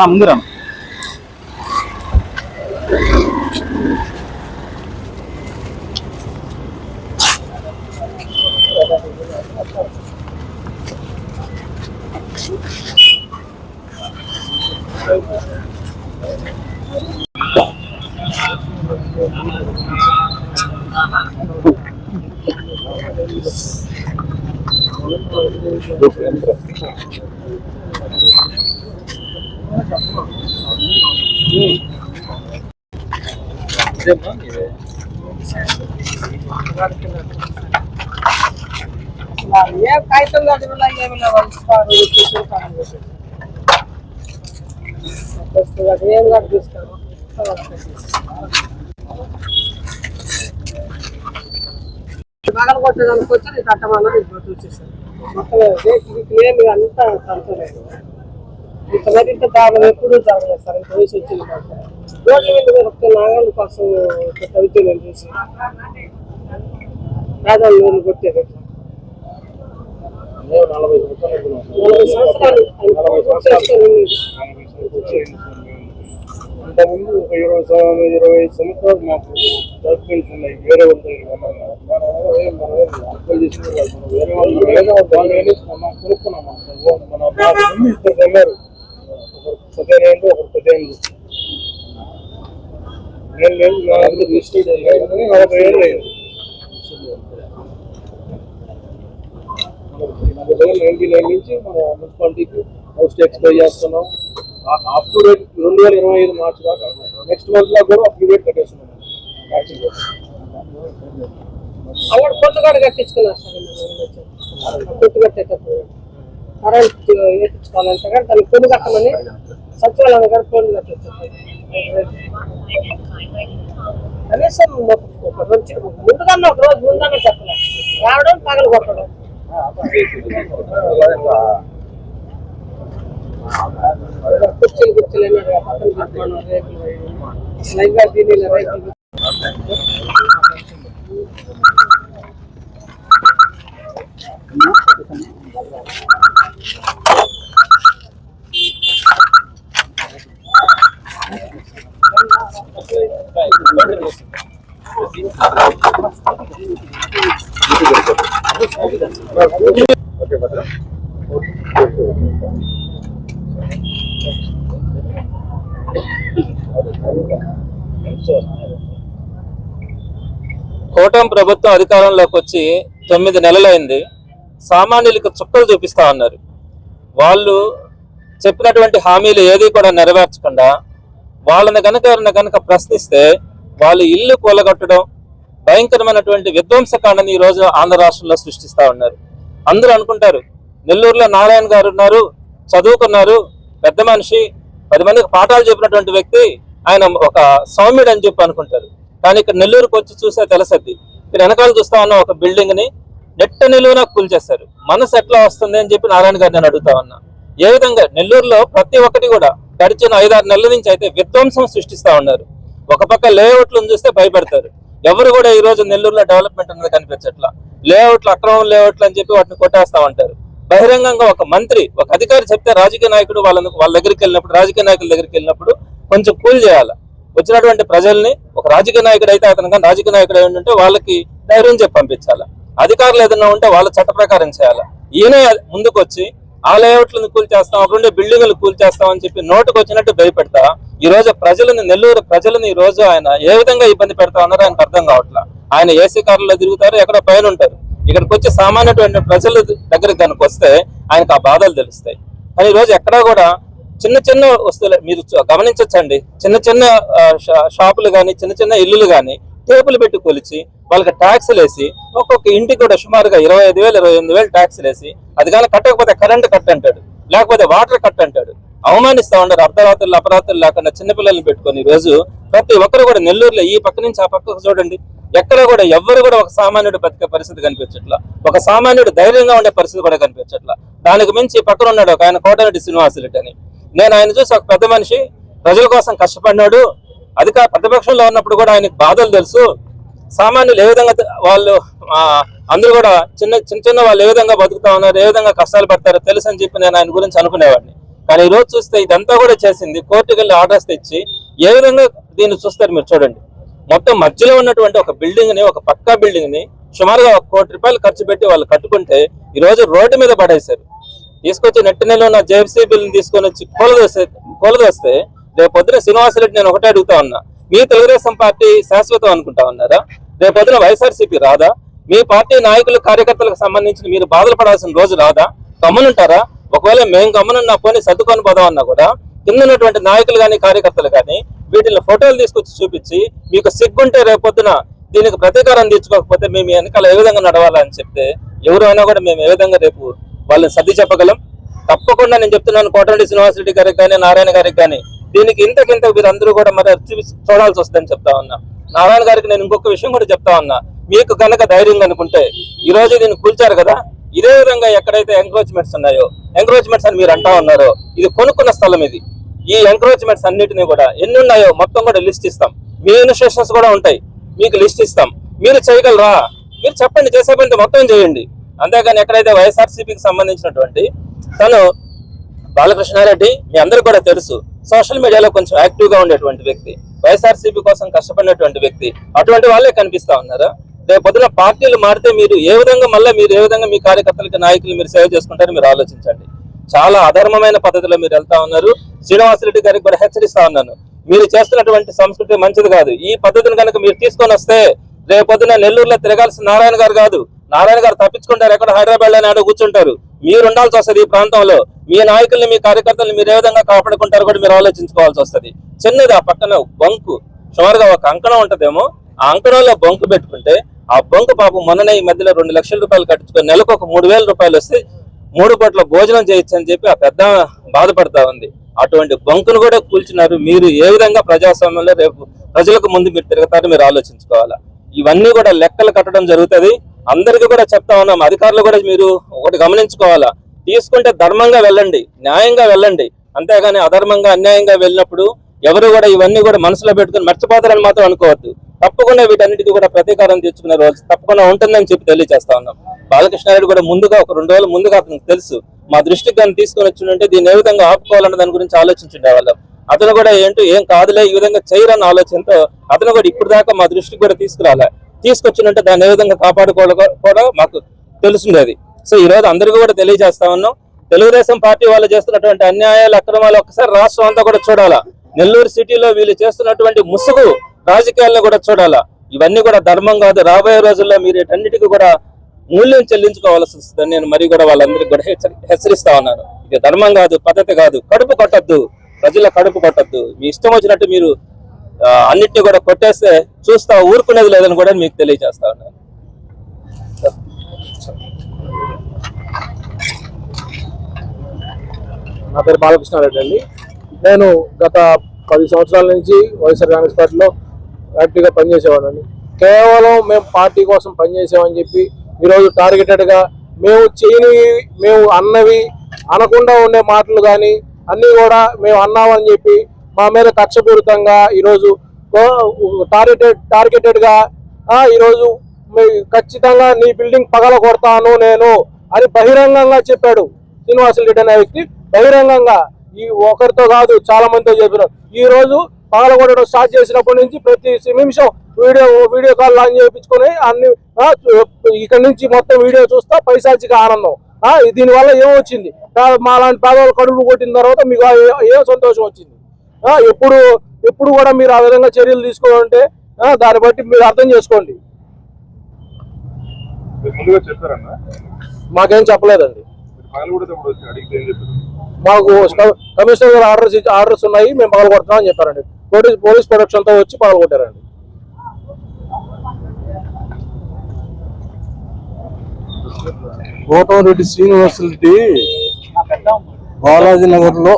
అన్న ముందు రాను ఏ కాగితం కట్టుకున్నా ఏమి లేవు ఇస్తారు తీసుకుంటాను ఏం కట్టిస్తారు పగల కొట్టడానికి వచ్చి నేను కట్టమన్నా నేను చూసేసాను మొత్తం ఏమి అంతా తంతలేదు ఇంత దాని ఎప్పుడు దాని చేస్తారు. ఇంత వయసు వచ్చింది రోడ్ల మీద మీరు ఒక్క నాగళ్ళ కోసం తవ్వుతున్నాం చూసి పేదవాళ్ళు కొట్టేది. నలభై సంవత్సరాలు. అంతకుముందు ఒక ఇరవై ఇరవై ఐదు సంవత్సరాలు మాకు డాక్యుమెంట్స్ ఉన్నాయి. వేరే వాళ్ళ. మనం వేరే వాళ్ళు కొనుక్కున్నాం. మన ఇద్దరు కొన్నారు ఒకరు పదిహేను ఒకరు నేను లేదు నలభై ఏళ్ళు నైన్టీ నైన్ నుంచి మన మున్సిపాలిటీకి హౌస్ ట్యాక్స్ పే చేస్తున్నాం. అప్ టు డేట్ రెండు వేల ఇరవై ఐదు మార్చి దాకా. నెక్స్ట్ మంత్లో కూడా అప్ టు డేట్ కట్టేస్తున్నాం ట్యాక్స్ అక్కడ కట్టించుకున్నారు సార్ వీళ్ళు. కట్టేటప్పుడు కరెంట్ కానీ దాన్ని పొన్ను కట్టమని సచివాలయం దగ్గర పొన్ను కనీసం ఒక- ఒక రోజు ముందుగానే ఒక రోజు ముందుగానే చెప్పలేదు రావడం పగలు కొట్టడం. కుర్చీలు కుర్చీలు అన్నారు పక్కన దీనిలో రేకులు కోటం ప్రభుత్వం అధికారంలోకి వచ్చి తొమ్మిది నెలలైంది. సామాన్యులకు చుక్కలు చూపిస్తా ఉన్నారు. వాళ్ళు చెప్పినటువంటి హామీలు ఏది కూడా నెరవేర్చకుండా వాళ్ళని కనుక ఎవరిని కనుక ప్రశ్నిస్తే వాళ్ళు ఇల్లు కూలగొట్టడం భయంకరమైనటువంటి విధ్వంసకాండని ఈ రోజు ఆంధ్ర రాష్ట్రంలో సృష్టిస్తా ఉన్నారు. అందరూ అనుకుంటారు నెల్లూరులో నారాయణ గారు ఉన్నారు చదువుకున్నారు పెద్ద మనిషి పది మందికి పాఠాలు చెప్పినటువంటి వ్యక్తి ఆయన ఒక సౌమ్యుడు అని చెప్పి అనుకుంటారు. కానీ ఇక్కడ నెల్లూరుకు వచ్చి చూస్తే తెలుసద్ది ఇక్కడ వెనకాల చూస్తా ఉన్న ఒక బిల్డింగ్ని నెట్ట నిలువున కూల్చేస్తారు మనసు ఎట్లా వస్తుంది అని చెప్పి నారాయణ గారు నేను అడుగుతా ఉన్నా. ఏ విధంగా నెల్లూరులో ప్రతి ఒక్కటి కూడా గడిచిన ఐదారు నెలల నుంచి అయితే విధ్వంసం సృష్టిస్తా ఉన్నారు. ఒక పక్క లేఅవుట్లను చూస్తే భయపెడతారు. ఎవరు కూడా ఈ రోజు నెల్లూరులో డెవలప్మెంట్ అనేది కనిపించట్లా. లేఅవుట్లు అక్రమం లేఅవుట్లు అని చెప్పి వాటిని కొట్టేస్తా ఉంటారు బహిరంగంగా ఒక మంత్రి ఒక అధికారి చెప్తే రాజకీయ నాయకుడు వాళ్ళ వాళ్ళ దగ్గరికి వెళ్ళినప్పుడు రాజకీయ నాయకుల దగ్గరికి వెళ్ళినప్పుడు కొంచెం కూల్ చేయాలి. వచ్చినటువంటి ప్రజల్ని ఒక రాజకీయ నాయకుడు అయితే అతను కానీ రాజకీయ నాయకుడు ఏంటంటే ఉంటే వాళ్ళకి ధైర్యం చెప్పి పంపించాలి. అధికారులు ఏదైనా ఉంటే వాళ్ళ చట్ట ప్రకారం చేయాలి. ఈయనే ముందుకు వచ్చి ఆ లేఅవుట్లను కూల్చేస్తాం చేస్తాం అక్కడ బిల్డింగ్లు కూల్ చేస్తాం అని చెప్పి నోటుకు వచ్చినట్టు భయపెడతా. ఈ రోజు ప్రజలను నెల్లూరు ప్రజలను ఈ రోజు ఆయన ఏ విధంగా ఇబ్బంది పెడతా ఉన్నారో ఆయనకు అర్థం కావట్లా. ఆయన ఏసీ కార్లలో తిరుగుతారు ఎక్కడ పైన ఉంటారు. ఇక్కడికి వచ్చి సామాన్యటువంటి ప్రజల దగ్గరికి కనుక వస్తే ఆయనకు ఆ బాధలు తెలుస్తాయి. కానీ ఈ రోజు ఎక్కడా కూడా చిన్న చిన్న వస్తువులు మీరు గమనించచ్చండి. చిన్న చిన్న షా- షాపులు కానీ చిన్న చిన్న ఇల్లులు కానీ టేపులు పెట్టి కొలిచి వాళ్ళకి ట్యాక్స్లు వేసి ఒక్కొక్క ఇంటికి కూడా సుమారుగా ఇరవై ఐదు వేలు ఇరవై ఎనిమిది వేలు ట్యాక్స్లు వేసి అది కానీ కట్టకపోతే కరెంట్ కట్ అంటాడు లేకపోతే వాటర్ కట్ అంటాడు అవమానిస్తా ఉండరు అర్ధరాత్రులు అపరాత్రులు లేకుండా చిన్నపిల్లల్ని పెట్టుకొని రోజు ప్రతి ఒక్కరు కూడా నెల్లూరులో ఈ పక్క నుంచి ఆ పక్కకు చూడండి. ఎక్కడ కూడా ఎవ్వరు కూడా ఒక సామాన్యుడు బతికే పరిస్థితి కనిపించట్లా. ఒక సామాన్యుడు ధైర్యంగా ఉండే పరిస్థితి కూడా కనిపించట్లా. దానికి మించి పక్కన ఉన్నాడు ఒక ఆయన కోటరెడ్డి శ్రీనివాసులెడ్డి అని. నేను ఆయన చూసి ఒక పెద్ద మనిషి ప్రజల కోసం కష్టపడినాడు అధికార ప్రతిపక్షంలో ఉన్నప్పుడు కూడా ఆయనకు బాధలు తెలుసు. సామాన్యులు ఏ విధంగా వాళ్ళు అందరూ కూడా చిన్న చిన్న చిన్న వాళ్ళు ఏ విధంగా బతుకుతా ఉన్నారు ఏ విధంగా కష్టాలు పడతారో తెలుసు అని చెప్పి నేను ఆయన గురించి అనుకునేవాడిని. కానీ ఈ రోజు చూస్తే ఇదంతా కూడా చేసింది కోర్టుకు వెళ్ళి ఆర్డర్స్ తెచ్చి ఏ విధంగా దీన్ని చూస్తారు మీరు చూడండి. మొత్తం మధ్యలో ఉన్నటువంటి ఒక బిల్డింగ్ని ఒక పక్కా బిల్డింగ్ని సుమారుగా ఒక కోటి రూపాయలు ఖర్చు పెట్టి వాళ్ళు కట్టుకుంటే ఈ రోజు రోడ్డు మీద పడేశారు. తీసుకొచ్చి నెట్టి నెలలో ఉన్న జేఎఫ్సీ బిల్ని తీసుకొని వచ్చి కూలదోస్తే కూలదోస్తే రేపు పొద్దున శ్రీనివాసరెడ్డి నేను ఒకటే అడుగుతా ఉన్నా. మీ తెలుగుదేశం పార్టీ శాశ్వతం అనుకుంటా ఉన్నారా? రేపు పొద్దున వైఎస్ఆర్సీపీ రాదా? మీ పార్టీ నాయకులు కార్యకర్తలకు సంబంధించిన మీరు బాధలు పడాల్సిన రోజు రాదా? గమనుంటారా ఒకవేళ మేము గమనున్నా పోనీ సర్దుకొని పోదాం అన్నా కూడా కింద ఉన్నటువంటి నాయకులు కానీ కార్యకర్తలు కానీ వీటిని ఫోటోలు తీసుకొచ్చి చూపించి మీకు సిగ్గుంటే రేపొద్దున దీనికి ప్రతీకారం తీర్చుకోకపోతే మేము వెనకాల ఏ విధంగా నడవాలని చెప్తే ఎవరైనా కూడా మేము ఏ విధంగా రేపు వాళ్ళని సర్ది చెప్పగలం? తప్పకుండా నేను చెప్తున్నాను కోటరెడ్డి శ్రీనివాసరెడ్డి గారికి కానీ నారాయణ గారికి కానీ దీనికి ఇంతకింత వీరందరూ కూడా మరి చూడాల్సి వస్తుందని చెప్తా ఉన్నా. నారాయణ గారికి నేను ఇంకొక విషయం కూడా చెప్తా ఉన్నా. మీకు కనుక ధైర్యం అనుకుంటే ఈ రోజు దీన్ని కూల్చారు కదా? ఇదే విధంగా ఎక్కడైతే ఎంక్రోచ్మెంట్స్ ఉన్నాయో ఎంక్రోచ్మెంట్స్ అని మీరు అంటా ఉన్నారో ఇది కొనుక్కున్న స్థలం ఇది. ఈ ఎంక్రోచ్మెంట్స్ అన్నిటిని కూడా ఎన్ని ఉన్నాయో మొత్తం కూడా లిస్ట్ ఇస్తాం. మీ ఇన్స్ట్రక్షన్స్ కూడా ఉంటాయి. మీకు లిస్ట్ ఇస్తాం. మీరు చేయగలరా? మీరు చెప్పండి చేసే పని మొత్తం చేయండి. అంతేగాని ఎక్కడైతే వైఎస్ఆర్సీపీకి సంబంధించినటువంటి తను బాలకృష్ణారెడ్డి మీ అందరికి కూడా తెలుసు. సోషల్ మీడియాలో కొంచెం యాక్టివ్గా ఉండేటువంటి వ్యక్తి వైఎస్ఆర్సీపీ కోసం కష్టపడినటువంటి వ్యక్తి అటువంటి వాళ్ళే కనిపిస్తా ఉన్నారు? రేపు పొద్దున పార్టీలు మారితే మీరు ఏ విధంగా మళ్ళీ మీరు ఏ విధంగా మీ కార్యకర్తలకి నాయకులు మీరు సేవ చేసుకుంటారో మీరు ఆలోచించండి. చాలా అధర్మమైన పద్ధతిలో మీరు వెళ్తా ఉన్నారు. శ్రీనివాసరెడ్డి గారికి కూడా హెచ్చరిస్తా ఉన్నాను. మీరు చేస్తున్నటువంటి సంస్కృతి మంచిది కాదు. ఈ పద్ధతిని కనుక మీరు తీసుకొని వస్తే రేపు పొద్దున నెల్లూరులో తిరగాల్సిన నారాయణ గారు కాదు. నారాయణ గారు తప్పించుకుంటారు. ఎక్కడ హైదరాబాద్లో నాడు కూర్చుంటారు. మీరు ఉండాల్సి వస్తుంది ఈ ప్రాంతంలో. మీ నాయకుల్ని మీ కార్యకర్తలు మీరు ఏ విధంగా కాపాడుకుంటారో కూడా మీరు ఆలోచించుకోవాల్సి వస్తుంది. చిన్నది ఆ పక్కన బంకు. సుమారుగా ఒక అంకణం ఉంటదేమో. ఆ అంకణంలో బంకు పెట్టుకుంటే ఆ బంకు పాపం మొన్ననే ఈ మధ్యలో రెండు లక్షల రూపాయలు కట్టించుకొని నెలకు ఒక మూడు వేల రూపాయలు వస్తే మూడు కోట్ల భోజనం చేయొచ్చు అని చెప్పి ఆ పెద్ద బాధపడతా ఉంది. అటువంటి బంకును కూడా కూల్చినారు. మీరు ఏ విధంగా ప్రజాస్వామ్యంలో రేపు ప్రజలకు ముందు మీరు తిరుగుతారో మీరు ఆలోచించుకోవాలా. ఇవన్నీ కూడా లెక్కలు కట్టడం జరుగుతుంది. అందరికీ కూడా చెప్తా ఉన్నాం. అధికారులు కూడా మీరు ఒకటి గమనించుకోవాలా? తీసుకుంటే ధర్మంగా వెళ్ళండి. న్యాయంగా వెళ్ళండి. అంతేగాని అధర్మంగా అన్యాయంగా వెళ్ళినప్పుడు ఎవరు కూడా ఇవన్నీ కూడా మనసులో పెట్టుకుని మర్చిపోతారని మాత్రం అనుకోవద్దు. తప్పకుండా వీటన్నిటికీ కూడా ప్రతీకారం తీర్చుకునే రోజు తప్పకుండా ఉంటుందని చెప్పి తెలియజేస్తా ఉన్నాం. బాలకృష్ణారెడ్డి కూడా ముందుగా ఒక రెండు రోజులు ముందుగా అతనికి తెలుసు. మా దృష్టికి కానీ తీసుకొని వచ్చిందంటే దీన్ని ఏ విధంగా ఆపుకోవాలన్న దాని గురించి ఆలోచించుండే వాళ్ళం అతను కూడా ఏంటో ఏం కాదులే ఈ విధంగా చేయరన్న ఆలోచనతో అతను కూడా ఇప్పుడు దాకా మా దృష్టికి కూడా తీసుకురాలే. తీసుకొచ్చినంటే దాన్ని ఏ విధంగా కాపాడుకోవాలి కూడా మాకు తెలుసుండేది సో ఈ రోజు అందరికీ కూడా తెలియజేస్తా ఉన్నాం. తెలుగుదేశం పార్టీ వాళ్ళు చేస్తున్నటువంటి అన్యాయాలు అక్రమాలు ఒక్కసారి రాష్ట్రం అంతా కూడా చూడాలా. నెల్లూరు సిటీలో వీళ్ళు చేస్తున్నటువంటి ముసుగు రాజకీయాలను కూడా చూడాలా. ఇవన్నీ కూడా ధర్మం కాదు. రాబోయే రోజుల్లో మీరు వీటన్నిటికీ కూడా మూల్యం చెల్లించుకోవాల్సి వస్తుందని నేను మరి కూడా వాళ్ళందరికీ కూడా హెచ్చరి హెచ్చరిస్తా ఉన్నాను. ఇది ధర్మం కాదు పద్ధతి కాదు. కడుపు కొట్టద్దు. ప్రజల కడుపు కొట్టద్దు. మీ ఇష్టం వచ్చినట్టు మీరు అన్నిటిని కూడా కొట్టేస్తే చూస్తా ఊరుకునేది లేదని కూడా మీకు తెలియజేస్తా ఉన్నాను. నా పేరు బాలకృష్ణారెడ్డి అండి. నేను గత పది సంవత్సరాల నుంచి వైఎస్ఆర్ కాంగ్రెస్ పార్టీలో యాక్టివ్గా పనిచేసేవాడిని కేవలం మేము పార్టీ కోసం పనిచేసామని చెప్పి ఈరోజు టార్గెటెడ్గా మేము చేయనివి మేము అన్నవి అనకుండా ఉండే మాటలు కానీ అన్నీ కూడా మేము అన్నామని చెప్పి మా మీద కక్షపూరితంగా ఈరోజు టార్గెటెడ్ టార్గెటెడ్గా ఈరోజు ఖచ్చితంగా నీ బిల్డింగ్ పగల కొడతాను నేను అని బహిరంగంగా చెప్పాడు శ్రీనివాసరెడ్డి అనే వ్యక్తి బహిరంగంగా ఈ ఒకరితో కాదు చాలా మందితో చెప్పినారు ఈ రోజు పగలగొట్టడం స్టార్ట్ చేసినప్పటి నుంచి ప్రతి నిమిషం వీడియో వీడియో కాల్ లాంచ్ చేయించుకొని అన్ని ఇక్కడ నుంచి మొత్తం వీడియో చూస్తా పైసాచిగా ఆనందం. దీనివల్ల ఏమొచ్చింది? కా- మా లాంటి పేదవాళ్ళు కడుపు కొట్టిన తర్వాత మీకు ఏ- సంతోషం వచ్చింది? ఎప్పుడు ఎప్పుడు కూడా మీరు ఆ విధంగా చర్యలు తీసుకోవాలంటే దాన్ని బట్టి మీరు అర్థం చేసుకోండి. మాకేం చెప్పలేదండి. మాకు కమిషనర్ గారు ఆర్డర్స్ ఆర్డర్స్ ఉన్నాయి మేము పగల కొడతామని చెప్పారండి. పోలీస్ పోలీస్ ప్రొడక్షన్తో వచ్చి పగల కొట్టారండి కోటమిరెడ్డి శ్రీనివాసరెడ్డి బాలాజీ నగర్లో